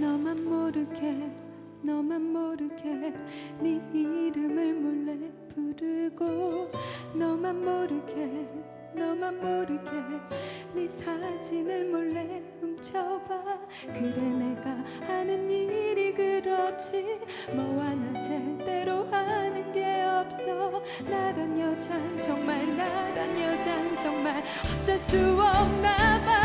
너만 모르게 너만 모르게 네 이름을 몰래 부르고 너만 모르게 너만 모르게 네 사진을 몰래 훔쳐봐. 그래 내가 하는 일이 그렇지. 뭐와 나 제대로 하는 게 없어. 나란 여잔 정말 나란 여잔 정말 어쩔 수 없나 봐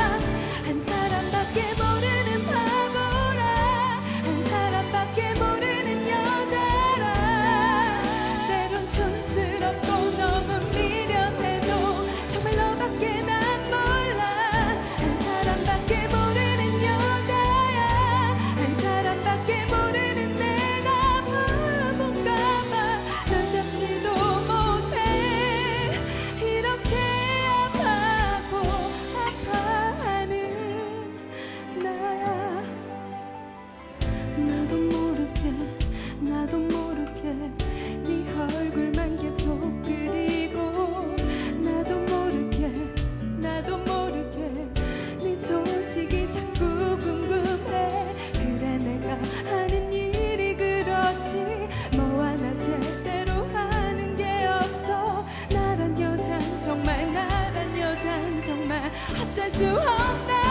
나도 모르게 나도 모르게 네 얼굴만 계속 그리고 나도 모르게 나도 모르게 네 소식이 자꾸 궁금해. 그래 내가 하는 일이 그렇지. 뭐와 나 제대로 하는 게 없어. 나란 여잔 정말 나란 여잔 정말 어쩔 수 없나